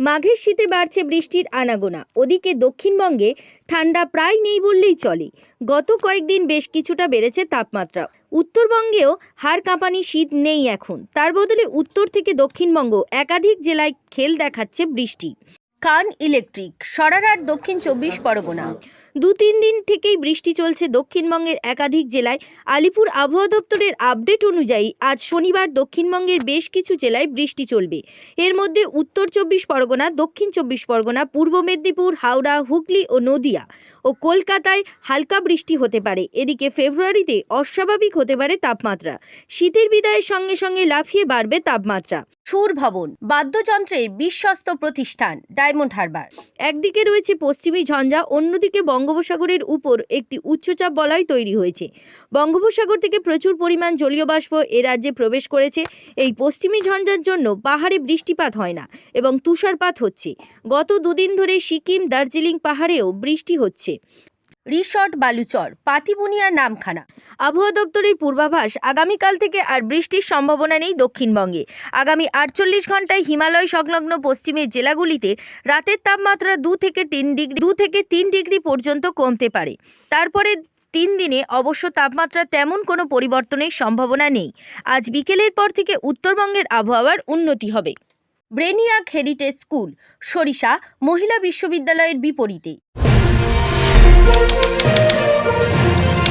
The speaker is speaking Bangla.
মাঘের শীতে বাড়ছে বৃষ্টির আনাগোনা। ওদিকে দক্ষিণবঙ্গে ঠান্ডা প্রায় নেই বললেই চলে। গত কয়েকদিন বেশ কিছুটা বেড়েছে তাপমাত্রা। উত্তরবঙ্গেও হাড় কাঁপানি শীত নেই এখন। তার বদলে উত্তর থেকে দক্ষিণবঙ্গ একাধিক জেলায় খেল দেখাচ্ছে বৃষ্টি। কান ইলেকট্রিক, সরার দক্ষিণ চব্বিশ পরগনা। দু তিন দিন থেকেই বৃষ্টি চলছে দক্ষিণবঙ্গের একাধিক জেলায়। আলিপুর আবহাওয়া দপ্তরের আপডেট অনুযায়ী আজ শনিবার দক্ষিণবঙ্গের বেশ কিছু জেলায় বৃষ্টি চলবে। এর মধ্যে উত্তর চব্বিশ পরগনা, দক্ষিণ চব্বিশ পরগনা, পূর্ব মেদিনীপুর, হাওড়া, হুগলি ও নদিয়া ও কলকাতায় হালকা বৃষ্টি হতে পারে। এদিকে ফেব্রুয়ারিতে অস্বাভাবিক হতে পারে তাপমাত্রা। শীতের বিদায়ের সঙ্গে সঙ্গে লাফিয়ে বাড়বে তাপমাত্রা। সুর ভবন, বাদ্যযন্ত্রের বিশ্বস্ত প্রতিষ্ঠান, ডায়মন্ড হারবার। একদিকে রয়েছে পশ্চিমী ঝঞ্ঝা, অন্যদিকে বঙ্গোপসাগরের উপর একটি উচ্চচাপ বলয় তৈরি হয়েছে। বঙ্গোপসাগর থেকে প্রচুর পরিমাণ জলীয় বাষ্প এ রাজ্যে প্রবেশ করেছে। এই পশ্চিমী ঝঞ্ঝার জন্য পাহাড়ে বৃষ্টিপাত হয় না এবং তুষারপাত হচ্ছে। গত দুদিন ধরে সিকিম দার্জিলিং পাহাড়েও বৃষ্টি হচ্ছে। রিসর্ট বালুচর, পাতিবুনিয়ার নামখানা। আবহাওয়া দপ্তরের পূর্বাভাস, আগামীকাল থেকে আর বৃষ্টির সম্ভাবনা নেই দক্ষিণবঙ্গে। আগামী আটচল্লিশ ঘন্টায় হিমালয় সংলগ্ন পশ্চিমের জেলাগুলিতে রাতের তাপমাত্রা দু থেকে তিন ডিগ্রি, দু থেকে তিন ডিগ্রি পর্যন্ত কমতে পারে। তারপরে তিন দিনে অবশ্য তাপমাত্রা তেমন কোনো পরিবর্তনের সম্ভাবনা নেই। আজ বিকেলের পর থেকে উত্তরবঙ্গের আবহাওয়ার উন্নতি হবে। ব্রেনিয়াক হেরিটেজ স্কুল, সরিষা, মহিলা বিশ্ববিদ্যালয়ের বিপরীতে। Thank you.